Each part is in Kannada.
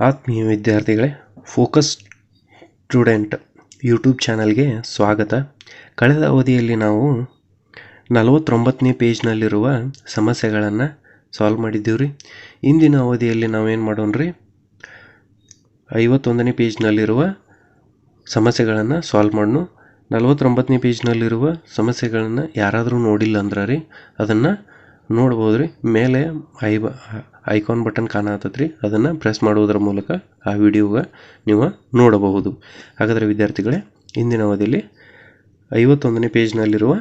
ಆತ್ಮೀಯ ವಿದ್ಯಾರ್ಥಿಗಳೇ ಫೋಕಸ್ ಸ್ಟೂಡೆಂಟ್ ಯೂಟ್ಯೂಬ್ ಚಾನಲ್ಗೆ ಸ್ವಾಗತ. ಕಳೆದ ಅವಧಿಯಲ್ಲಿ ನಾವು ನಲವತ್ತೊಂಬತ್ತನೇ ಪೇಜ್ನಲ್ಲಿರುವ ಸಮಸ್ಯೆಗಳನ್ನು ಸಾಲ್ವ್ ಮಾಡಿದ್ದೀವಿ ರೀ ಇಂದಿನ ಅವಧಿಯಲ್ಲಿ ನಾವೇನು ಮಾಡೋಣ ರೀ ಐವತ್ತೊಂದನೇ ಪೇಜ್ನಲ್ಲಿರುವ ಸಮಸ್ಯೆಗಳನ್ನು ಸಾಲ್ವ್ ಮಾಡೋಣ ನಲವತ್ತೊಂಬತ್ತನೇ ಪೇಜ್ನಲ್ಲಿರುವ ಸಮಸ್ಯೆಗಳನ್ನು ಯಾರಾದರೂ ನೋಡಿಲ್ಲ ಅಂದ್ರೆ ರೀ ಅದನ್ನು ನೋಡ್ಬೋದು ರೀ ಮೇಲೆ ಐ ಐಕಾನ್ ಬಟನ್ ಕಾಣತ್ತೈತೆ ರೀ ಅದನ್ನು ಪ್ರೆಸ್ ಮಾಡುವುದರ ಮೂಲಕ ಆ ವಿಡಿಯೋಗೆ ನೀವು ನೋಡಬಹುದು. ಹಾಗಾದರೆ ವಿದ್ಯಾರ್ಥಿಗಳೇ, ಇಂದಿನ ಅವಧಿಯಲ್ಲಿ ಐವತ್ತೊಂದನೇ ಪೇಜ್ನಲ್ಲಿರುವ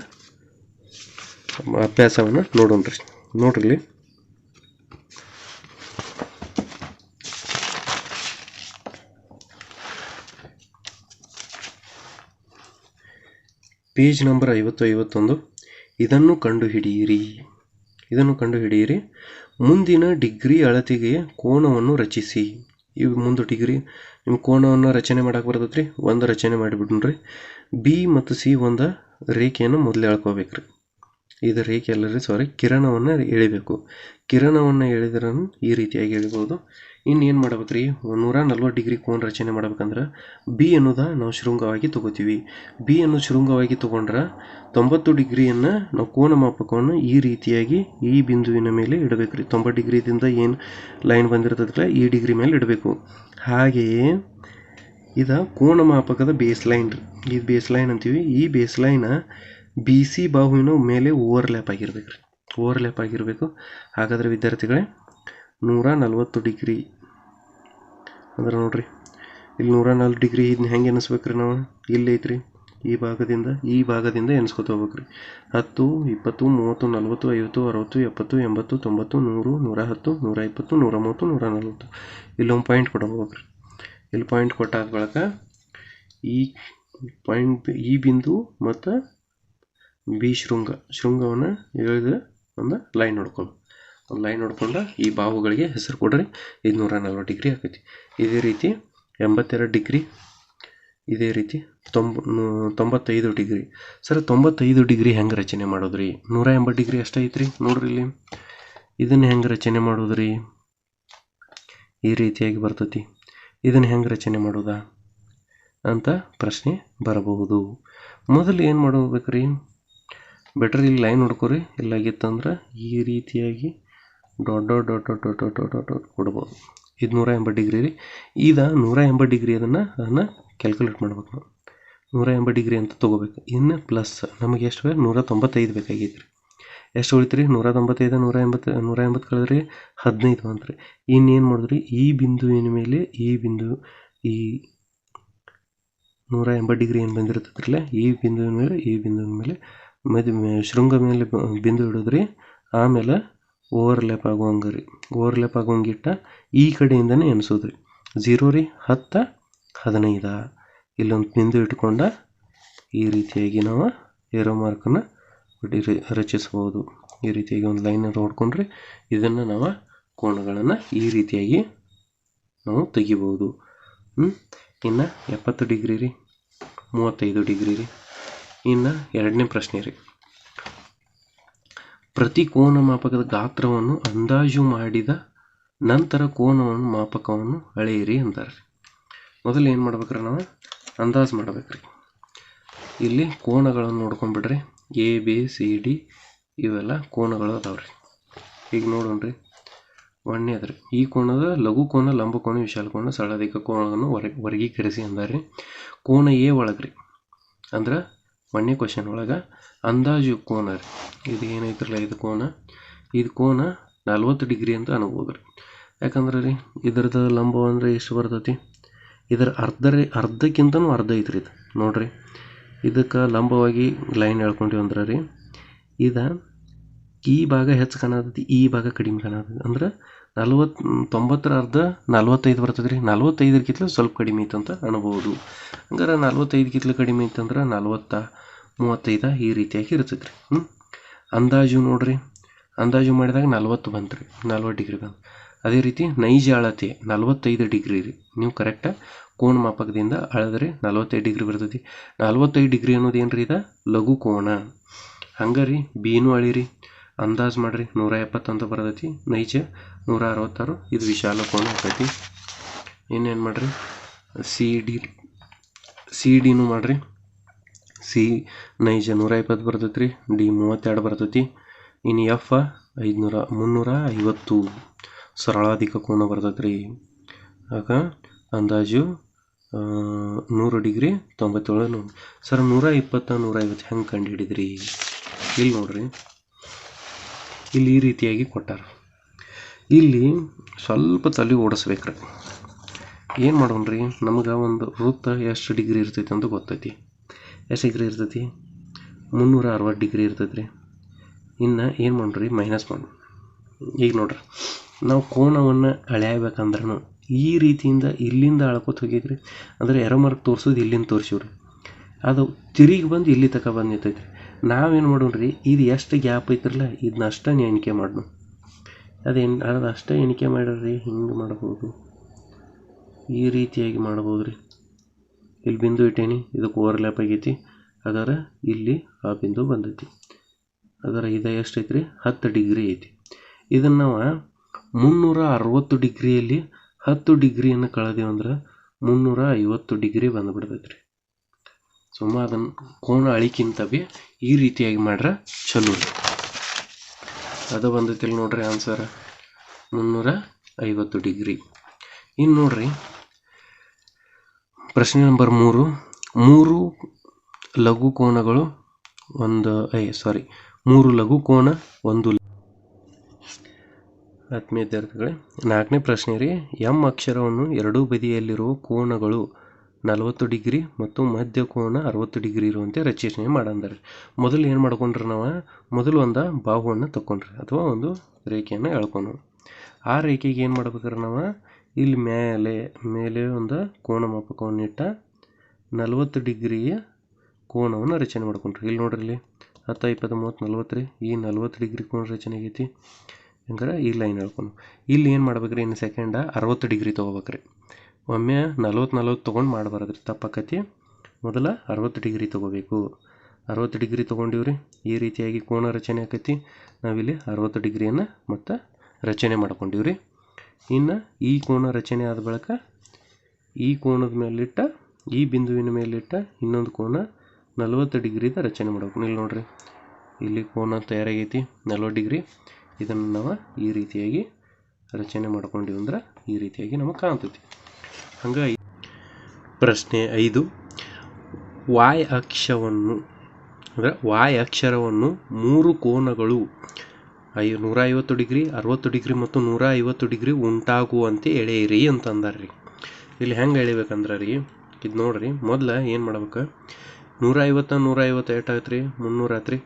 ಅಭ್ಯಾಸವನ್ನು ನೋಡೋಣ ರೀ ನೋಡ್ರಿ. ಪೇಜ್ ನಂಬರ್ ಐವತ್ತು, ಐವತ್ತೊಂದು. ಇದನ್ನು ಕಂಡುಹಿಡಿಯಿರಿ. ಇದನ್ನು ಕಂಡುಹಿಡಿಯಿರಿ. ಮುಂದಿನ ಡಿಗ್ರಿ ಅಳತೆಗೆ ಕೋನವನ್ನು ರಚಿಸಿ. ಈ ಮುಂದೆ ಡಿಗ್ರಿ ನಿಮ್ಮ ಕೋನವನ್ನು ರಚನೆ ಮಾಡಕ್ಕೆ ಬರ್ತೈತೆ ರೀ ಒಂದು ರಚನೆ ಮಾಡಿಬಿಡ್ರಿ ಬಿ ಮತ್ತು ಸಿ ಒಂದು ರೇಖೆಯನ್ನು ಮೊದಲೇ ಎಳ್ಕೋಬೇಕು ರೀ ಇದು ರೇಖೆ ಅಲ್ಲ ರೀ ಸಾರಿ ಕಿರಣವನ್ನು ಎಳಿಬೇಕು. ಕಿರಣವನ್ನು ಎಳೆದ್ರೆ ಈ ರೀತಿಯಾಗಿ ಎಳಿಬೋದು. ಇನ್ನು ಏನು ಮಾಡ್ಬೇಕು ರೀ ನೂರ ನಲ್ವತ್ತು ಡಿಗ್ರಿ ಕೋನ ರಚನೆ ಮಾಡ್ಬೇಕಂದ್ರೆ ಬಿ ಅನ್ನೋದ ನಾವು ಶೃಂಗವಾಗಿ ತಗೋತೀವಿ. ಬಿ ಅನ್ನು ಶೃಂಗವಾಗಿ ತಗೊಂಡ್ರೆ ತೊಂಬತ್ತು ಡಿಗ್ರಿಯನ್ನು ನಾವು ಕೋನ ಮಾಪಕವನ್ನು ಈ ರೀತಿಯಾಗಿ ಈ ಬಿಂದುವಿನ ಮೇಲೆ ಇಡಬೇಕು ರೀ ತೊಂಬತ್ತು ಡಿಗ್ರಿದಿಂದ ಏನು ಲೈನ್ ಬಂದಿರ್ತದಲ್ಲ ಈ ಡಿಗ್ರಿ ಮೇಲೆ ಇಡಬೇಕು. ಹಾಗೆಯೇ ಇದು ಕೋನ ಮಾಪಕದ ಬೇಸ್ ಲೈನ್ ರೀ. ಇದು ಬೇಸ್ ಲೈನ್ ಅಂತೀವಿ. ಈ ಬೇಸ್ ಲೈನ ಬಿ ಸಿ ಬಾಹುವಿನ ಮೇಲೆ ಓವರ್ಲ್ಯಾಪ್ ಆಗಿರ್ಬೇಕು ರೀ ಓವರ್ಲ್ಯಾಪ್ ಆಗಿರಬೇಕು. ಹಾಗಾದರೆ ವಿದ್ಯಾರ್ಥಿಗಳೇ, ನೂರ ನಲ್ವತ್ತು ಡಿಗ್ರಿ ಅಂದ್ರೆ ನೋಡ್ರಿ, ಇಲ್ಲಿ ನೂರ ನಾಲ್ಕು ಡಿಗ್ರಿ ಇದನ್ನ ಹೆಂಗೆ ಎನಿಸ್ಬೇಕು ರೀ ನಾವು? ಇಲ್ಲಿ ಐತ್ರಿ, ಈ ಭಾಗದಿಂದ ಈ ಭಾಗದಿಂದ ಎಣಿಸ್ಕೊತ ಹೋಗ್ಬೇಕ್ರಿ. ಹತ್ತು, ಇಪ್ಪತ್ತು, ಮೂವತ್ತು, ನಲ್ವತ್ತು, ಐವತ್ತು, ಅರವತ್ತು, ಎಪ್ಪತ್ತು, ಎಂಬತ್ತು, ತೊಂಬತ್ತು, ನೂರು, ನೂರ ಹತ್ತು, ನೂರ ಇಪ್ಪತ್ತು, ನೂರ ಮೂವತ್ತು, ನೂರ ನಲ್ವತ್ತು. ಇಲ್ಲೊಂದು ಪಾಯಿಂಟ್ ಕೊಡಬೇಕು ರೀ ಇಲ್ಲಿ ಪಾಯಿಂಟ್ ಕೊಟ್ಟಾದ ಬಳಿಕ ಈ ಪಾಯಿಂಟ್ ಈ ಬಿಂದು ಮತ್ತು ಬಿ ಶೃಂಗ, ಶೃಂಗವನ್ನು ಎಳೆದು ಒಂದು ಲೈನ್ ನೋಡ್ಕೊಂಡು ಒಂದು ಲೈನ್ ನೋಡ್ಕೊಂಡು ಈ ಬಾಹುಗಳಿಗೆ ಹೆಸರು ಕೊಡ್ರಿ. ಇದು ನೂರ ನಲ್ವತ್ತು ಡಿಗ್ರಿ ಆಕೈತಿ. ಇದೇ ರೀತಿ ಎಂಬತ್ತೆರಡು ಡಿಗ್ರಿ ಇದೇ ರೀತಿ ತೊಂಬ ತೊಂಬತ್ತೈದು ಡಿಗ್ರಿ ಸರ್, ತೊಂಬತ್ತೈದು ಡಿಗ್ರಿ ಹೆಂಗೆ ರಚನೆ ಮಾಡೋದ್ರಿ? ನೂರ ಎಂಬತ್ತು ಡಿಗ್ರಿ ಅಷ್ಟೇ ಐತ್ರಿ ನೋಡ್ರಿ ಇಲ್ಲಿ. ಇದನ್ನು ಹೆಂಗೆ ರಚನೆ ಮಾಡೋದ್ರಿ? ಈ ರೀತಿಯಾಗಿ ಬರ್ತೈತಿ. ಇದನ್ನು ಹೆಂಗೆ ರಚನೆ ಮಾಡೋದಾ ಅಂತ ಪ್ರಶ್ನೆ ಬರಬಹುದು. ಮೊದಲು ಏನು ಮಾಡಬೇಕ್ರಿ? ಬೆಟ್ರ್ ಇಲ್ಲಿ ಲೈನ್ ನೋಡ್ಕೊರಿ. ಇಲ್ಲಾಗಿತ್ತಂದ್ರೆ ಈ ರೀತಿಯಾಗಿ dot dot dot dot dot dot dot dot ಕೊಡ್ಬೋದು. ಇದು ನೂರ ಎಂಬತ್ತು ಡಿಗ್ರಿ ರೀ. ಇದು ನೂರ ಎಂಬತ್ತು ಡಿಗ್ರಿ ಅದನ್ನು ಅದನ್ನು ಕ್ಯಾಲ್ಕುಲೇಟ್ ಮಾಡ್ಬೇಕು ನಾವು. ನೂರ ಎಂಬತ್ತು ಡಿಗ್ರಿ ಅಂತ ತೊಗೋಬೇಕು. ಇನ್ನು ಪ್ಲಸ್ ನಮಗೆ ಎಷ್ಟು ಬೇಕು? ನೂರ ತೊಂಬತ್ತೈದು ಬೇಕಾಗಿತ್ತು ರೀ. ಎಷ್ಟು ಉಳಿತು ರೀ? ನೂರ ತೊಂಬತ್ತೈದು ನೂರ ಎಂಬತ್ತು ನೂರ ಎಂಬತ್ತು ಕಳೆದ್ರಿ ಹದಿನೈದು ಅಂತ ರೀ. ಇನ್ನೇನು ಮಾಡಿದ್ರಿ? ಈ ಬಿಂದುವಿನ ಮೇಲೆ? ಈ ಬಿಂದು ಈ ನೂರ ಎಂಬತ್ತು ಡಿಗ್ರಿ ಏನು ಬಂದಿರ್ತದ್ರಲ್ಲ ಈ ಬಿಂದುವಿನ ಮೇಲೆ? ಈ ಬಿಂದುವಿನ ಮೇಲೆ? ಮದ್, ಶೃಂಗ ಮೇಲೆ ಬಿಂದು ಇಡೋದ್ರಿ. ಆಮೇಲೆ ಓವರ್ಲ್ಯಾಪ್ ಆಗುವಂಗೆ ರೀ, ಓವರ್ಲ್ಯಾಪ್ ಆಗುವಂಗೆ ಇಟ್ಟ ಈ ಕಡೆಯಿಂದನೇ ಎಣಿಸೋದು ರೀ. ಝೀರೋ ರೀ, ಹತ್ತು, ಹದಿನೈದ. ಇಲ್ಲೊಂದು ಬಿಂದು ಇಟ್ಕೊಂಡ ಈ ರೀತಿಯಾಗಿ ನಾವು ಏರೋ ಮಾರ್ಕನ್ನು ರಚಿಸ್ಬೋದು ಈ ರೀತಿಯಾಗಿ ಒಂದು ಲೈನ್ ನೋಡ್ಕೊಂಡ್ರೆ ಇದನ್ನು ನಾವು ಕೋಣಗಳನ್ನು ಈ ರೀತಿಯಾಗಿ ನಾವು ತೆಗಿಬೋದು ಇನ್ನು ಎಪ್ಪತ್ತು ಡಿಗ್ರಿ ರೀ, ಮೂವತ್ತೈದು ಡಿಗ್ರಿ ರೀ. ಇನ್ನು ಎರಡನೇ ಪ್ರಶ್ನೆ ರೀ. ಪ್ರತಿ ಕೋನ ಮಾಪಕದ ಗಾತ್ರವನ್ನು ಅಂದಾಜು ಮಾಡಿದ ನಂತರ ಕೋನವನ್ನು ಮಾಪಕವನ್ನು ಅಳೆಯಿರಿ ಅಂತಾರೆ ಮೊದಲು ಏನು ಮಾಡ್ಬೇಕ್ರಿ ನಾವು? ಅಂದಾಜು ಮಾಡ್ಬೇಕ್ರಿ. ಇಲ್ಲಿ ಕೋನಗಳನ್ನು ನೋಡ್ಕೊಂಡ್ಬಿಡ್ರಿ ಎ ಬಿ ಸಿ ಡಿ ಇವೆಲ್ಲ ಕೋನಗಳು ಅದಾವ್ರಿ. ಈಗ ನೋಡೋಣ್ರಿ. ಒಂದನೇ ಅದ್ರಿ. ಈ ಕೋನದ ಲಘು ಕೋನ, ಲಂಬ ಕೋನ, ವಿಶಾಲ ಕೋನ ಸರಳಾಧಿಕ ಕೋನವನ್ನು ಹೊರ ವರ್ಗೀಕರಿಸಿ ಅಂದಾರ್ರಿ ಕೋನ ಎ ಒಳಗ್ರಿ. ಅಂದ್ರೆ ಒಂದನೇ ಕ್ವಶನ್ ಒಳಗೆ ಅಂದಾಜು ಕೋನ ರೀ. ಇದು ಏನೈತ್ರಲ್ಲ, ಇದು ಕೋನ. ಇದು ಕೋನ ನಲ್ವತ್ತು ಡಿಗ್ರಿ ಅಂತ ಅನ್ಬೋದು ರೀ. ಯಾಕಂದ್ರೆ ರೀ, ಇದ್ರದ್ದು ಲಂಬ ಅಂದರೆ ಎಷ್ಟು ಬರ್ತೈತಿ? ಇದರ ಅರ್ಧ ರೀ, ಅರ್ಧಕ್ಕಿಂತನೂ ಅರ್ಧ ಐತ್ರಿ ಇದು. ನೋಡಿರಿ, ಇದಕ್ಕೆ ಲಂಬವಾಗಿ ಲೈನ್ ಎಳ್ಕೊಂಡ್ವಿ ಅಂದ್ರೆ ರೀ, ಇದು ಈ ಭಾಗ ಹೆಚ್ಚು ಕಾಣತೈತಿ ಈ ಭಾಗ ಕಡಿಮೆ ಕಾಣತೈತಿ ಅಂದ್ರೆ ನಲ್ವತ್ತು, ತೊಂಬತ್ತರ ಅರ್ಧ ನಲ್ವತ್ತೈದು ಬರ್ತದೆ ರೀ. ನಲ್ವತ್ತೈದಕ್ಕಿಂತಲೂ ಸ್ವಲ್ಪ ಕಡಿಮೆ ಐತಂತ ಅನ್ಬೋದು. ಹಂಗಾರೆ ನಲ್ವತ್ತೈದಕ್ಕಿಂತಲೂ ಕಡಿಮೆ ಐತಂದ್ರೆ ನಲ್ವತ್ತ ಮೂವತ್ತೈದು ಈ ರೀತಿಯಾಗಿ ಇರ್ತೈತೆ ರೀ ಹ್ಞೂ ಅಂದಾಜು ನೋಡಿರಿ. ಅಂದಾಜು ಮಾಡಿದಾಗ ನಲ್ವತ್ತು ಬಂತು ರೀ ನಲ್ವತ್ತು ಡಿಗ್ರಿ ಬಂತು. ಅದೇ ರೀತಿ ನೈಜ ಅಳತೆ ನಲ್ವತ್ತೈದು ಡಿಗ್ರಿ ರೀ. ನೀವು ಕರೆಕ್ಟಾಗಿ ಕೋಣ ಮಾಪಕದಿಂದ ಅಳೆದ್ರೆ ನಲ್ವತ್ತೈದು ಡಿಗ್ರಿ ಬರ್ತೈತಿ. ನಲ್ವತ್ತೈದು ಡಿಗ್ರಿ ಅನ್ನೋದು ಏನು ರೀ ಇದು? ಲಘು ಕೋಣ ಹಂಗೆ ರೀ, ಬೀನು ಅಳಿರಿ ಅಂದಾಜು ಮಾಡಿರಿ, ನೂರ ಎಪ್ಪತ್ತು ಅಂತ ಬರ್ತೈತಿ. ನೈಜ ನೂರ ಅರವತ್ತಾರು, ಇದು ವಿಶಾಲ ಕೋಣ ಆಗ್ತೈತಿ ಇನ್ನೇನು ಮಾಡಿರಿ? ಸಿ ಡಿ ಸಿ ಡಿನೂ ಮಾಡಿರಿ. ಸಿ ನೈಜ ನೂರ ಇಪ್ಪತ್ತು ಬರ್ತೈತೆ ರೀ ಡಿ ಮೂವತ್ತೆರಡು ಬರ್ತೈತಿ. ಇನ್ನು ಎಫ್ ಐದುನೂರ ಮುನ್ನೂರ ಐವತ್ತು ಸರಳಾಧಿಕ ಕೋನ ಬರ್ತೈತೆ ರೀ ಆಗ ಅಂದಾಜು ನೂರು ಡಿಗ್ರಿ ತೊಂಬತ್ತೇಳು ಸರ್, ನೂರ ಇಪ್ಪತ್ತ ನೂರ ಐವತ್ತು ಹೆಂಗೆ ಕಂಡು ಹಿಡಿದ್ರಿ ಇಲ್ಲಿ ನೋಡ್ರಿ. ಇಲ್ಲಿ ಈ ರೀತಿಯಾಗಿ ಕೊಟ್ಟಾರ. ಇಲ್ಲಿ ಸ್ವಲ್ಪ ತಲೆ ಓಡಿಸ್ಬೇಕ್ರಿ. ಏನು ಮಾಡೋಣ ರೀ ನಮಗೆ ಒಂದು ವೃತ್ತ ಎಷ್ಟು ಡಿಗ್ರಿ ಇರ್ತೈತಿ ಅಂತ ಗೊತ್ತೈತಿ. ಎಷ್ಟು ಡಿಗ್ರಿ ಇರ್ತೈತಿ. ಮುನ್ನೂರ ಅರವತ್ತು ಡಿಗ್ರಿ ಇರ್ತೈತಿ ರೀ ಇನ್ನು ಏನು ಮಾಡ್ರಿ ಮೈನಸ್ ಮಾಡಿ ಈಗ ನೋಡ್ರಿ. ನಾವು ಕೋನವನ್ನು ಅಳೆಯಬೇಕಂದ್ರೂ ಈ ರೀತಿಯಿಂದ ಇಲ್ಲಿಂದ ಅಳ್ಕೊತ ಹೋಗಿದ್ರಿ ಅಂದರೆ ಎರೋ ಮಾರ್ಕ್ ತೋರಿಸೋದು ಇಲ್ಲಿಂದ ತೋರಿಸಿವ್ರಿ. ಅದು ತಿರುಗಿ ಬಂದು ಇಲ್ಲಿ ತಕ ಬಂದು ರೀ ನಾವೇನು ರೀ ಇದು ಎಷ್ಟು ಗ್ಯಾಪ್ ಐತ್ರಲ್ಲ ಇದನ್ನ ಅಷ್ಟೇ ಎಣಿಕೆ ಮಾಡೋಣ ಅದೇನು ಅದು ಅಷ್ಟೇ ಎಣಿಕೆ ಮಾಡ್ರಿ ಹಿಂಗೆ ಮಾಡ್ಬೋದು? ಈ ರೀತಿಯಾಗಿ ಮಾಡ್ಬೋದು ರೀ ಇಲ್ಲಿ ಬಿಂದು ಇಟ್ಟೇನಿ, ಇದಕ್ಕೆ ಓವರ್ಲ್ಯಾಪ್ ಆಗೈತಿ. ಅದರ ಇಲ್ಲಿ ಆ ಬಿಂದು ಬಂದೈತಿ. ಅದರ ಇದು ಎಷ್ಟು ಐತ್ರಿ ಹತ್ತು ಡಿಗ್ರಿ ಐತಿ. ಇದನ್ನು ನಾವು ಮುನ್ನೂರ ಅರವತ್ತು ಡಿಗ್ರಿಯಲ್ಲಿ ಹತ್ತು ಡಿಗ್ರಿಯನ್ನು ಕಳೆದೇವು ಅಂದ್ರೆ ಮುನ್ನೂರ ಐವತ್ತು ಡಿಗ್ರಿ ಬಂದುಬಿಡ್ತೈತೆ ರೀ ಸುಮ್ಮ ಅದನ್ನು ಕೋನ ಅಳಿಕಿಂತ ಬಿ ಈ ರೀತಿಯಾಗಿ ಮಾಡ್ರೆ ಚಲೋ ರೀ. ಅದು ಬಂದೈತಿಲ್ಲ ನೋಡ್ರಿ ಆನ್ಸರ್ ಮುನ್ನೂರ ಐವತ್ತು ಡಿಗ್ರಿ. ಇನ್ನು ನೋಡ್ರಿ ಪ್ರಶ್ನೆ ನಂಬರ್ ಮೂರು. ಮೂರು ಲಘು ಕೋನಗಳು ಒಂದು ಐ ಸಾರಿ ಮೂರು ಲಘು ಕೋನ ಒಂದು ಆತ್ಮೀಯ ವಿದ್ಯಾರ್ಥಿಗಳೇ, ನಾಲ್ಕನೇ ಪ್ರಶ್ನೆ ರೀ. ಎಂ ಅಕ್ಷರವನ್ನು ಎರಡೂ ಬದಿಯಲ್ಲಿರುವ ಕೋನಗಳು ನಲವತ್ತು ಡಿಗ್ರಿ ಮತ್ತು ಮಧ್ಯ ಕೋನ ಅರವತ್ತು ಡಿಗ್ರಿ ಇರುವಂತೆ ರಚನೆ ಮಾಡಂದ್ರೆ. ಮೊದಲು ಏನು ಮಾಡ್ಕೊಂಡ್ರಿ ನಾವು? ಮೊದಲು ಒಂದು ಬಾಹುವನ್ನು ತಗೊಂಡ್ರಿ ಅಥವಾ ಒಂದು ರೇಖೆಯನ್ನು ಎಳ್ಕೊಂಡು ಆ ರೇಖೆಗೆ ಏನು ಮಾಡ್ಬೇಕ್ರಿ ನಾವು? ಇಲ್ಲಿ ಮೇಲೆ ಮೇಲೆ ಒಂದು ಕೋಣ ಮಾಪಕವನ್ನು ಇಟ್ಟ ನಲವತ್ತು ಡಿಗ್ರಿಯ ಕೋನವನ್ನು ರಚನೆ ಮಾಡ್ಕೊಂಡ್ರಿ. ಇಲ್ಲಿ ನೋಡ್ರಿ ಇಲ್ಲಿ ಹತ್ತು, ಇಪ್ಪತ್ತು, ಮೂವತ್ತು, ನಲ್ವತ್ತು ರೀ. ಈ ನಲ್ವತ್ತು ಡಿಗ್ರಿ ಕೋನ ರಚನೆ ಆಗೈತಿ. ಹಂಗಾರೆ ಈ ಲೈನ್ ಹೇಳ್ಕೊಂಡು. ಇಲ್ಲಿ ಏನು ಮಾಡ್ಬೇಕು ರೀ ಇನ್ನು ಸೆಕೆಂಡ ಅರವತ್ತು ಡಿಗ್ರಿ ತೊಗೋಬೇಕ್ರಿ. ಒಮ್ಮೆ ನಲ್ವತ್ತು ನಲ್ವತ್ತು ತೊಗೊಂಡು ಮಾಡಬಾರ್ದ್ರಿ. ತಪ್ಪಾಕತಿ. ಮೊದಲ ಅರವತ್ತು ಡಿಗ್ರಿ ತೊಗೋಬೇಕು. ಅರವತ್ತು ಡಿಗ್ರಿ ತೊಗೊಂಡಿವ್ರಿ. ಈ ರೀತಿಯಾಗಿ ಕೋನ ರಚನೆ ಆಕೈತಿ. ನಾವಿಲ್ಲಿ ಅರವತ್ತು ಡಿಗ್ರಿಯನ್ನು ಮತ್ತು ರಚನೆ ಮಾಡ್ಕೊಂಡಿವ್ರಿ. ಇನ್ನು ಈ ಕೋನ ರಚನೆ ಆದ ಬಳಿಕ ಈ ಕೋನದ ಮೇಲಿಟ್ಟ, ಈ ಬಿಂದುವಿನ ಮೇಲಿಟ್ಟ ಇನ್ನೊಂದು ಕೋನ ನಲವತ್ತು ಡಿಗ್ರಿದ ರಚನೆ ಮಾಡಬೇಕು. ಇಲ್ಲಿ ನೋಡ್ರಿ, ಇಲ್ಲಿ ಕೋನ ತಯಾರಾಗೈತಿ ನಲ್ವತ್ತು ಡಿಗ್ರಿ. ಇದನ್ನು ನಾವು ಈ ರೀತಿಯಾಗಿ ರಚನೆ ಮಾಡ್ಕೊಂಡಿವಿ ಅಂದ್ರೆ ಈ ರೀತಿಯಾಗಿ ನಮಗೆ ಕಾಣ್ತೈತಿ. ಹಂಗಾಗಿ ಪ್ರಶ್ನೆ ಐದು, ವಾಯ್ ಅಕ್ಷವನ್ನು, ಅಂದರೆ ವಾಯ್ ಅಕ್ಷರವನ್ನು ಮೂರು ಕೋನಗಳು ಐ ನೂರ ಐವತ್ತು ಡಿಗ್ರಿ, ಅರವತ್ತು ಡಿಗ್ರಿ ಮತ್ತು ನೂರ ಐವತ್ತು ಡಿಗ್ರಿ ಉಂಟಾಗುವಂತೆ ಎಳೆಯಿರಿ ಅಂತಂದಾರೆ ರೀ ಇಲ್ಲಿ ಹೆಂಗೆ ಎಳಿಬೇಕಂದ್ರೆ ರೀ ಇದು ನೋಡಿರಿ, ಮೊದಲು ಏನು ಮಾಡ್ಬೇಕು? ನೂರ ಐವತ್ತು ನೂರ ಐವತ್ತು ಎಷ್ಟು ಆಯ್ತು ರೀ ಮುನ್ನೂರ ಆತ್ರಿ.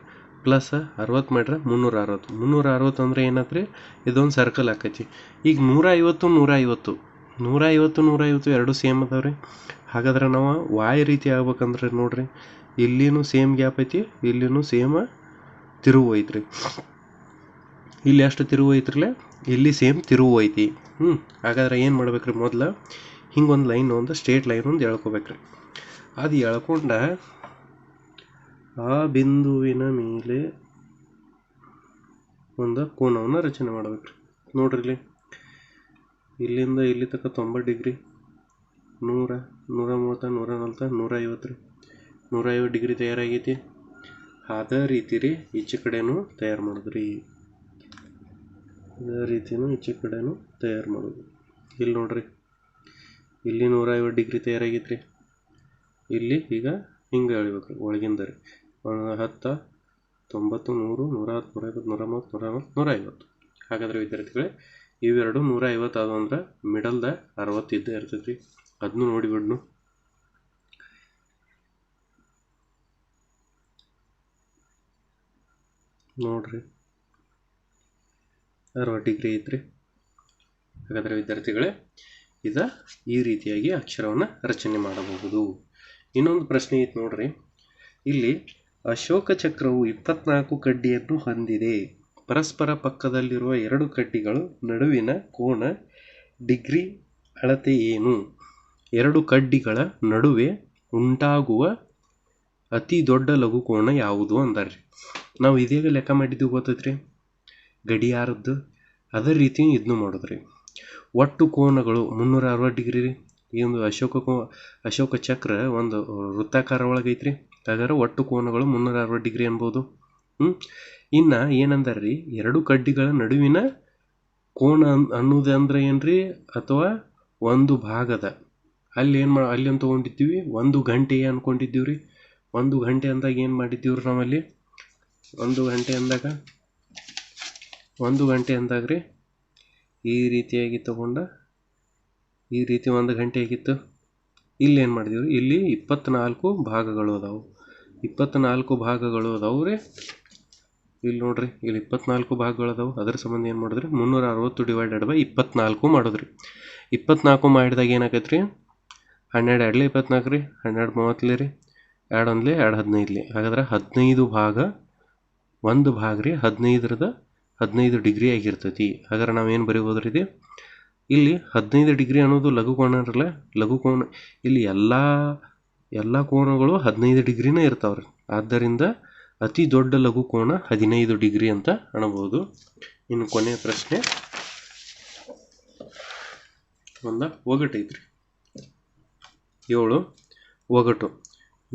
ಪ್ಲಸ್ ಅರವತ್ತು ಮಾಡ್ರೆ ಮುನ್ನೂರ ಅರವತ್ತು. ಮುನ್ನೂರ ಅರವತ್ತು ಅಂದರೆ ಏನಾಯ್ತು ರೀ ಇದೊಂದು ಸರ್ಕಲ್ ಆಕೈತಿ. ಈಗ ನೂರ ಐವತ್ತು ನೂರ ಐವತ್ತು. ನೂರ ಐವತ್ತು ನೂರ ಐವತ್ತು ಎರಡು ಸೇಮ್ ಅದಾವೆ ರೀ ಹಾಗಾದ್ರೆ ನಾವು ವಾಯ್ ರೀತಿ ಆಗ್ಬೇಕಂದ್ರೆ ನೋಡಿರಿ. ಇಲ್ಲಿನೂ ಸೇಮ್ ಗ್ಯಾಪ್ ಐತಿ, ಇಲ್ಲಿನೂ ಸೇಮ್ ತಿರುವು ಐತ್ರಿ. ಇಲ್ಲಿ ಎಷ್ಟು ತಿರುವು ಐತ್ರಲ್ಲ ಇಲ್ಲಿ ಸೇಮ್ ತಿರುವು ಐತಿ. ಹ್ಞೂ ಹಾಗಾದ್ರೆ ಏನು ಮಾಡ್ಬೇಕ್ರಿ ಮೊದಲು? ಹಿಂಗೊಂದು ಲೈನ್ ಒಂದು, ಸ್ಟ್ರೇಟ್ ಲೈನ್ ಒಂದು ಎಳ್ಕೊಬೇಕ್ರಿ. ಅದು ಎಳ್ಕೊಂಡ ಆ ಬಿಂದುವಿನ ಮೇಲೆ ಒಂದು ಕೋನವನ್ನು ರಚನೆ ಮಾಡ್ಬೇಕ್ರಿ. ನೋಡ್ರಿ ಇಲ್ಲಿ ಇಲ್ಲಿಂದ ಇಲ್ಲಿ ತನಕ ತೊಂಬತ್ತು ಡಿಗ್ರಿ. ನೂರ ನೂರ ಮೂವತ್ತ, ನೂರ ನಲ್ವತ್ತ, ನೂರ ಐವತ್ತು ರೀ ನೂರ ಐವತ್ತು ಡಿಗ್ರಿ ತಯಾರಾಗೈತಿ. ಅದೇ ರೀತಿ ರೀ ಈಚೆ ಕಡೆನೂ ತಯಾರು ಮಾಡಿದ್ರಿ. ಇದೇ ರೀತಿಯೂ ಈಚೆ ಕಡೆನೂ ತಯಾರು ಮಾಡೋದು ಇಲ್ಲಿ ನೋಡಿರಿ, ಇಲ್ಲಿ ನೂರ ಐವತ್ತು ಡಿಗ್ರಿ ತಯಾರಾಗೈತೆ ರೀ ಇಲ್ಲಿ ಈಗ ಹಿಂಗೆ ಎಳಿಬೇಕು ರೀ ಒಳಗಿಂದ ರೀ ಹತ್ತು, ತೊಂಬತ್ತು, ನೂರು ನೂರ ಹತ್ತು ನೂರ ಐವತ್ತು ನೂರ ಮೂವತ್ತು ನೂರ ಮೂವತ್ತು ನೂರ ಐವತ್ತು ಹಾಗಾದ್ರೆ ವಿದ್ಯಾರ್ಥಿಗಳೇ, ಇವೆರಡು ನೂರ ಐವತ್ತು ಆದವು ಅಂದ್ರೆ ಮಿಡಲ್ದ ಅರವತ್ತು ಇದ್ದೇ ಇರ್ತೈತೆ ರೀ ಅದನ್ನು ನೋಡಿಬಿಡ್ನು ನೋಡ್ರಿ ಅರವತ್ತು ಡಿಗ್ರಿ ಐತ್ರಿ ಹಾಗಾದರೆ ವಿದ್ಯಾರ್ಥಿಗಳೇ, ಇದ ಈ ರೀತಿಯಾಗಿ ಅಕ್ಷರವನ್ನು ರಚನೆ ಮಾಡಬಹುದು. ಇನ್ನೊಂದು ಪ್ರಶ್ನೆ ಐತೆ ನೋಡ್ರಿ. ಇಲ್ಲಿ, ಅಶೋಕ ಚಕ್ರವು ಇಪ್ಪತ್ನಾಲ್ಕು ಕಡ್ಡಿಯನ್ನು ಹೊಂದಿದೆ. ಪರಸ್ಪರ ಪಕ್ಕದಲ್ಲಿರುವ ಎರಡು ಕಡ್ಡಿಗಳು ನಡುವಿನ ಕೋಣ ಡಿಗ್ರಿ ಅಳತೆ ಏನು? ಎರಡು ಕಡ್ಡಿಗಳ ನಡುವೆ ಉಂಟಾಗುವ ಅತಿ ದೊಡ್ಡ ಲಘು ಕೋನ ಯಾವುದು ಅಂದಾರ್ರಿ? ನಾವು ಇದೀಗ ಲೆಕ್ಕ ಮಾಡಿದ್ದು ಗೊತ್ತೈತ್ರಿ? ಗಡಿಯಾರದ್ದು, ಅದೇ ರೀತಿ ಇದನ್ನು ರೀ ಒಟ್ಟು ಕೋನಗಳು ಮುನ್ನೂರ ಅರವತ್ತು ಡಿಗ್ರಿ ರೀ. ಈ ಒಂದು ಅಶೋಕ ಕೋ, ಅಶೋಕ ಚಕ್ರ ಒಂದು ವೃತ್ತಾಕಾರ ಒಳಗೆ ಐತ್ರಿ. ಹಾಗಾದ್ರೆ ಒಟ್ಟು ಕೋನಗಳು ಮುನ್ನೂರ ಅರವತ್ತು ಡಿಗ್ರಿ ಅನ್ಬೋದು. ಹ್ಞೂ ಇನ್ನು ಏನಂದಾರೆ ರೀ, ಎರಡು ಕಡ್ಡಿಗಳ ನಡುವಿನ ಕೋನ ಅನ್- ಅನ್ನೋದು ಅಂದ್ರೆ ರೀ ಅಥವಾ ಒಂದು ಭಾಗದ. ಅಲ್ಲಿ ಏನು ಮಾ, ಅಲ್ಲಿ ಅಂತ ತೊಗೊಂಡಿದ್ದೀವಿ, ಒಂದು ಗಂಟೆ ಅಂದ್ಕೊಂಡಿದ್ದೀವಿ ರೀ ಒಂದು ಗಂಟೆ ಅಂದಾಗ ಏನು ಮಾಡಿದ್ದೀವಿ ನಾವಲ್ಲಿ? ಒಂದು ಗಂಟೆ ಅಂದಾಗ ಒಂದು ಗಂಟೆ ಅಂದಾಗ ರೀ ಈ ರೀತಿಯಾಗಿ ತಗೊಂಡ ಈ ರೀತಿ ಒಂದು ಗಂಟೆ ಆಗಿತ್ತು. ಇಲ್ಲಿ ಏನು ಮಾಡಿದೀವಿ ರೀ ಇಲ್ಲಿ ಇಪ್ಪತ್ನಾಲ್ಕು ಭಾಗಗಳು ಅದಾವು. ಇಪ್ಪತ್ನಾಲ್ಕು ಭಾಗಗಳು ಅದಾವು ರೀ ಇಲ್ಲಿ ನೋಡ್ರಿ, ಇಲ್ಲಿ ಇಪ್ಪತ್ನಾಲ್ಕು ಭಾಗಗಳು ಅದಾವು. ಅದ್ರ ಸಂಬಂಧ ಏನು ಮಾಡಿದ್ರಿ? ಮುನ್ನೂರ ಅರವತ್ತು ಡಿವೈಡೆಡ್ ಬೈ ಇಪ್ಪತ್ನಾಲ್ಕು ಮಾಡಿದ್ರಿ. ಇಪ್ಪತ್ನಾಲ್ಕು ಮಾಡಿದಾಗ ಏನಾಗೈತೆ ರೀ ಹನ್ನೆರಡು ಎರಡ್ಲಿ ಇಪ್ಪತ್ನಾಲ್ಕು ರೀ, ಹನ್ನೆರಡು ಮೂವತ್ತಲಿ ರೀ ಎರಡು ಒಂದ್ಲಿ ಎರಡು ಹದಿನೈದಲಿ. ಹಾಗಾದ್ರೆ ಹದಿನೈದು ಭಾಗ, ಒಂದು ಭಾಗ ರೀ ಹದಿನೈದರದ ಹದಿನೈದು ಡಿಗ್ರಿ ಆಗಿರ್ತೈತಿ. ಹಾಗಾದ್ರೆ ನಾವೇನು ಬರೀಬೋದ್ರಿ ಇದು ಇಲ್ಲಿ ಹದಿನೈದು ಡಿಗ್ರಿ ಅನ್ನೋದು ಲಘು ಕೋನ ಇರಲ್ಲ. ಲಘು ಕೋನ, ಇಲ್ಲಿ ಎಲ್ಲ ಎಲ್ಲ ಕೋನಗಳು ಹದಿನೈದು ಡಿಗ್ರಿನೇ ಇರ್ತಾವ್ರಿ. ಆದ್ದರಿಂದ ಅತಿ ದೊಡ್ಡ ಲಘು ಕೋನ ಹದಿನೈದು ಡಿಗ್ರಿ ಅಂತ ಅನ್ಬೋದು. ಇನ್ನು ಕೊನೆಯ ಪ್ರಶ್ನೆ. ಒಂದ ಒಗಟೈತ್ರಿ. ಏಳು ಒಗಟು.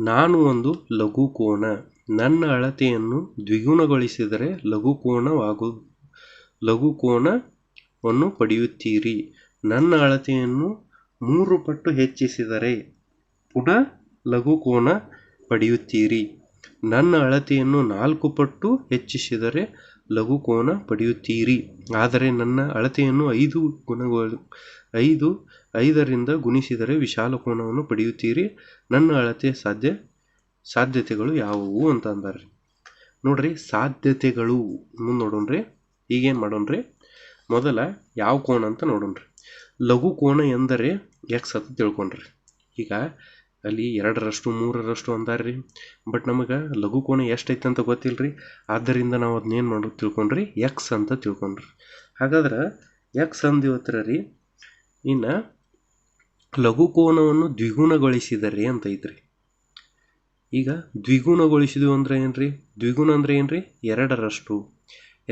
ನಾನು ಒಂದು ಲಘು ಕೋನ. ನನ್ನ ಅಳತೆಯನ್ನು ದ್ವಿಗುಣಗೊಳಿಸಿದರೆ ಲಘು ಕೋನವಾಗು ಲಘು ಕೋನವನ್ನು ಪಡೆಯುತ್ತೀರಿ. ನನ್ನ ಅಳತೆಯನ್ನು ಮೂರು ಪಟ್ಟು ಹೆಚ್ಚಿಸಿದರೆ ಪುನಃ ಲಘು ಕೋನ ಪಡೆಯುತ್ತೀರಿ. ನನ್ನ ಅಳತೆಯನ್ನು ನಾಲ್ಕು ಪಟ್ಟು ಹೆಚ್ಚಿಸಿದರೆ ಲಘುಕೋನ ಪಡೆಯುತ್ತೀರಿ. ಆದರೆ ನನ್ನ ಅಳತೆಯನ್ನು ಐದು ಗುಣಗಳು ಐದು, ಐದರಿಂದ ಗುಣಿಸಿದರೆ ವಿಶಾಲ ಕೋನವನ್ನು ಪಡೆಯುತ್ತೀರಿ. ನನ್ನ ಅಳತೆ ಸಾಧ್ಯ ಸಾಧ್ಯತೆಗಳು ಯಾವುವು ಅಂತ ಅಂದಾರೆ. ನೋಡ್ರಿ, ಸಾಧ್ಯತೆಗಳು ಮುಂದೆ ನೋಡೋಣ್ರಿ, ಈಗೇನು ಮಾಡೋಣ್ರಿ? ಮೊದಲ ಯಾವ ಕೋಣ ಅಂತ ನೋಡೋಣ್ರಿ. ಲಘು ಕೋಣ ಎಂದರೆ ಎಕ್ಸ್ ಅಂತ ತಿಳ್ಕೊಂಡ್ರಿ. ಈಗ ಅಲ್ಲಿ ಎರಡರಷ್ಟು, ಮೂರರಷ್ಟು ಅಂದಾರ್ರಿ. ಬಟ್ ನಮಗೆ ಲಘು ಕೋಣ ಎಷ್ಟೈತೆ ಅಂತ ಗೊತ್ತಿಲ್ರಿ. ಆದ್ದರಿಂದ ನಾವು ಅದನ್ನೇನು ಮಾಡೋದು ತಿಳ್ಕೊಂಡ್ರಿ ಎಕ್ಸ್ ಅಂತ ತಿಳ್ಕೊಂಡ್ರಿ. ಹಾಗಾದ್ರೆ ಎಕ್ಸ್ ಅಂದಿವತ್ರ ರೀ ಇನ್ನು ಲಘು ಕೋನವನ್ನು ದ್ವಿಗುಣಗೊಳಿಸಿದರೆ ಅಂತ ಐತ್ರಿ. ಈಗ ದ್ವಿಗುಣಗೊಳಿಸಿದ್ವಿ ಅಂದ್ರೆ ರೀ ದ್ವಿಗುಣ ಅಂದ್ರೆ ರೀ ಎರಡರಷ್ಟು.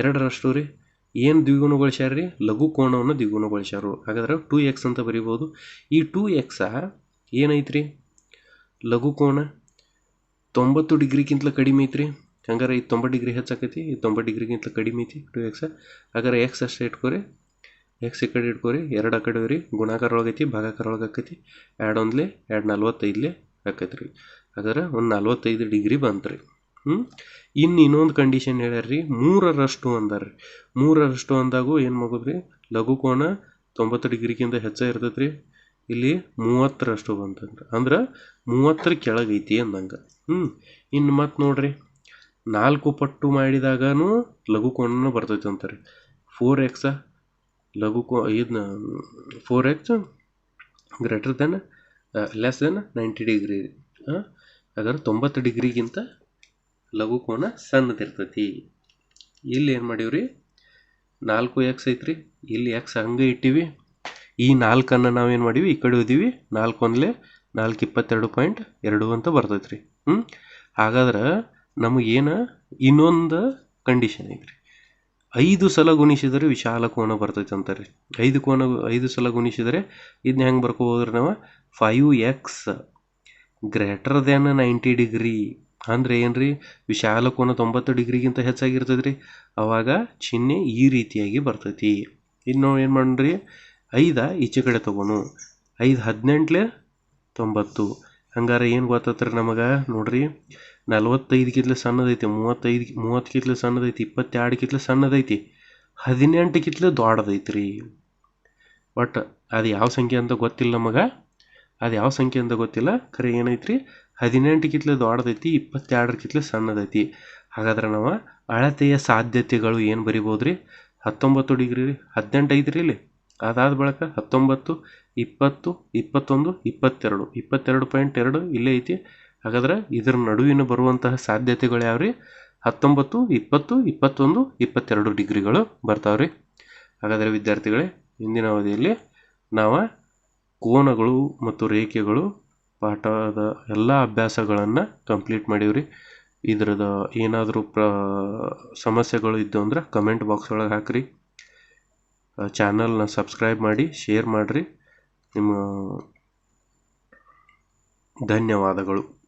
ಎರಡರಷ್ಟು ರೀ, ಏನು ದ್ವಿಗುಣಗೊಳಿಸ್ಯಾರ ರೀ ಲಘು ಕೋಣವನ್ನು ದ್ವಿಗುಣಗೊಳಿಸ್ಯಾರು. ಹಾಗಾದ್ರೆ ಟೂ ಎಕ್ಸ್ ಅಂತ ಬರಿಬೋದು. ಈ ಟೂ ಎಕ್ಸ ಏನೈತ್ರಿ? ಲಘು ಕೋನ ತೊಂಬತ್ತು ಡಿಗ್ರಿಗಿಂತಲ ಕಡಿಮೆ ಐತ್ರಿ. ಹಂಗಾರೆ ಈ ತೊಂಬತ್ತು ಡಿಗ್ರಿ ಹೆಚ್ಚಾಕೈತಿ, ಈ ತೊಂಬತ್ತು ಡಿಗ್ರಿಗಿಂತ ಕಡಿಮೆ ಐತಿ ಟೂ ಎಕ್ಸ ಹಾಗಾದ್ರೆ ಎಕ್ಸ್ ಅಷ್ಟೇ ಇಟ್ಕೋರಿ. ಎಕ್ಸ್ ಈ ಕಡೆ ಇಟ್ಕೋರಿ, ಎರಡು ಆ ಕಡೆ ರೀ ಗುಣಾಕಾರ ಒಳಗೈತಿ ಭಾಗಾಕಾರ ಒಳಗೆ ಆಕೈತಿ. ಎರಡು ಒಂದ್ಲೆ, ಎರಡು ನಲ್ವತ್ತೈದ್ಲೆ ಆಕೈತಿ ಹಾಗಾದ್ರೆ ಒಂದು ನಲ್ವತ್ತೈದು ಡಿಗ್ರಿ ಬಂತು ರೀ ಹ್ಞೂ ಇನ್ನು ಇನ್ನೊಂದು ಕಂಡೀಷನ್ ಹೇಳ್ಯಾರ್ರಿ, ಮೂರರಷ್ಟು ಅಂದಾರ ರೀ ಮೂರರಷ್ಟು ಅಂದಾಗೂ ಏನು ಮಾಡೋದ್ರಿ ಲಘು ಕೋನ ತೊಂಬತ್ತು ಡಿಗ್ರಿಗಿಂತ ಹೆಚ್ಚ ಇರ್ತೈತೆ ರೀ ಇಲ್ಲಿ ಮೂವತ್ತರಷ್ಟು ಬಂತಂದ್ರೆ ಅಂದ್ರೆ ಮೂವತ್ತರ ಕೆಳಗೈತಿ ಅಂದಂಗೆ. ಹ್ಞೂ ಇನ್ನು ಮತ್ತೆ ನೋಡ್ರಿ, ನಾಲ್ಕು ಪಟ್ಟು ಮಾಡಿದಾಗೂ ಲಘು ಕೋನ ಬರ್ತೈತೆ ಅಂತಾರೆ ಫೋರ್ ಎಕ್ಸ ಲಘು ಕೋ ಇದನ್ನ four x greater than less than ninety degree. ಹಾಗಾದ್ರೆ ತೊಂಬತ್ತು ಡಿಗ್ರಿಗಿಂತ ಲಘು ಕೋನ ಸಣ್ಣದಿರ್ತೈತಿ. ಇಲ್ಲಿ ಏನು ಮಾಡೀವ್ರಿ? ನಾಲ್ಕು ಎಕ್ಸ್ ಐತ್ರಿ. ಇಲ್ಲಿ ಎಕ್ಸ್ ಹಂಗೆ ಇಟ್ಟಿವಿ. ಈ ನಾಲ್ಕನ್ನು ನಾವೇನು ಮಾಡೀವಿ? ಈ ಕಡೆ ಓದೀವಿ ನಾಲ್ಕು ಒಂದ್ಲೆ ನಾಲ್ಕು ಇಪ್ಪತ್ತೆರಡು ಪಾಯಿಂಟ್ ಎರಡು ಅಂತ ಬರ್ತೈತೆ ರೀ ಹ್ಞೂ ಹಾಗಾದ್ರೆ ನಮಗೇನು ಇನ್ನೊಂದು ಕಂಡೀಷನ್ ಐತ್ರಿ. ಐದು ಸಲ ಗುಣಿಸಿದರೆ ವಿಶಾಲ ಕೋನ ಬರ್ತೈತೆ ಅಂತಾರೆ ಐದು ಕೋನ, ಐದು ಸಲ ಗುಣಿಸಿದರೆ ಇದನ್ನ ಹೆಂಗೆ ಬರ್ಕೋಬೋದ್ರಿ ನಾವು? Five x greater than ninety degree ಅಂದ್ರೆ ಏನ್ರಿ? ವಿಶಾಲ ಕೋನ ತೊಂಬತ್ತು ಡಿಗ್ರಿಗಿಂತ ಹೆಚ್ಚಾಗಿರ್ತದೆ ರೀ ಅವಾಗ ಚಿಹ್ನೆ ಈ ರೀತಿಯಾಗಿ ಬರ್ತೈತಿ. ಇನ್ನು ಏನು ಮಾಡ್ರಿ ಐದ ಈಚೆ ಕಡೆ ತೊಗೊನು ಐದು ಹದಿನೆಂಟ್ಲೆ ತೊಂಬತ್ತು. ಹಂಗಾರೆ ಏನು ಗೊತ್ತತ್ರಿ ನಮಗೆ? ನೋಡ್ರಿ ನಲ್ವತ್ತೈದಕ್ಕಿಂತಲೇ ಸಣ್ಣದೈತಿ, ಮೂವತ್ತೈದು ಮೂವತ್ತು ಕಿತ್ಲೆ ಸಣ್ಣದೈತಿ ಇಪ್ಪತ್ತೆರಡಕ್ಕಿಂತಲೇ ಸಣ್ಣದೈತಿ ಹದಿನೆಂಟಕ್ಕಿಂತಲೇ ದೊಡ್ಡದೈತಿ ರೀ ಬಟ್ ಅದು ಯಾವ ಸಂಖ್ಯೆ ಅಂತ ಗೊತ್ತಿಲ್ಲ ನಮಗೆ? ಅದು ಯಾವ ಸಂಖ್ಯೆ ಅಂತ ಗೊತ್ತಿಲ್ಲ. ಖರೆ ಏನೈತ್ರಿ? ಹದಿನೆಂಟಕ್ಕಿಂತಲೇ ದೊಡ್ಡದೈತಿ ಇಪ್ಪತ್ತೆರಡರ ಕಿತ್ಲೆ ಸಣ್ಣದೈತಿ. ಹಾಗಾದ್ರೆ ನಾವು ಅಳತೆಯ ಸಾಧ್ಯತೆಗಳು ಏನು ಬರಿಬೋದು ರೀ ಹತ್ತೊಂಬತ್ತು ಡಿಗ್ರಿ ರೀ. ಹದಿನೆಂಟು ಐತ್ರಿ ಇಲ್ಲಿ. ಅದಾದ ಬಳಿಕ ಹತ್ತೊಂಬತ್ತು, ಇಪ್ಪತ್ತು, ಇಪ್ಪತ್ತೊಂದು, ಇಪ್ಪತ್ತೆರಡು. ಇಪ್ಪತ್ತೆರಡು ಪಾಯಿಂಟ್ ಎರಡು ಇಲ್ಲೇ ಐತಿ. ಹಾಗಾದ್ರೆ ಇದರ ನಡುವಿನ ಬರುವಂತಹ ಸಾಧ್ಯತೆಗಳು ಯಾವ್ರಿ? ಹತ್ತೊಂಬತ್ತು, ಇಪ್ಪತ್ತು, ಇಪ್ಪತ್ತೊಂದು, ಇಪ್ಪತ್ತೆರಡು ಡಿಗ್ರಿಗಳು ಬರ್ತಾವ್ರಿ. ಹಾಗಾದರೆ ವಿದ್ಯಾರ್ಥಿಗಳೇ ಇಂದಿನ ಅವಧಿಯಲ್ಲಿ ನಾವು ಕೋನಗಳು ಮತ್ತು ರೇಖೆಗಳು ಪಾಠದ ಎಲ್ಲ ಅಭ್ಯಾಸಗಳನ್ನು ಕಂಪ್ಲೀಟ್ ಮಾಡೀವ್ರಿ. ಇದ್ರದ್ದು ಏನಾದರೂ ಪ್ರ, ಸಮಸ್ಯೆಗಳು ಇದ್ದು ಅಂದ್ರೆ ಕಮೆಂಟ್ ಬಾಕ್ಸ್ ಒಳಗೆ ಹಾಕಿರಿ. ಚಾನಲ್ನ ಸಬ್ಸ್ಕ್ರೈಬ್ ಮಾಡಿ ಶೇರ್ ಮಾಡಿರಿ. ನಿಮ್ಮ ಧನ್ಯವಾದಗಳು.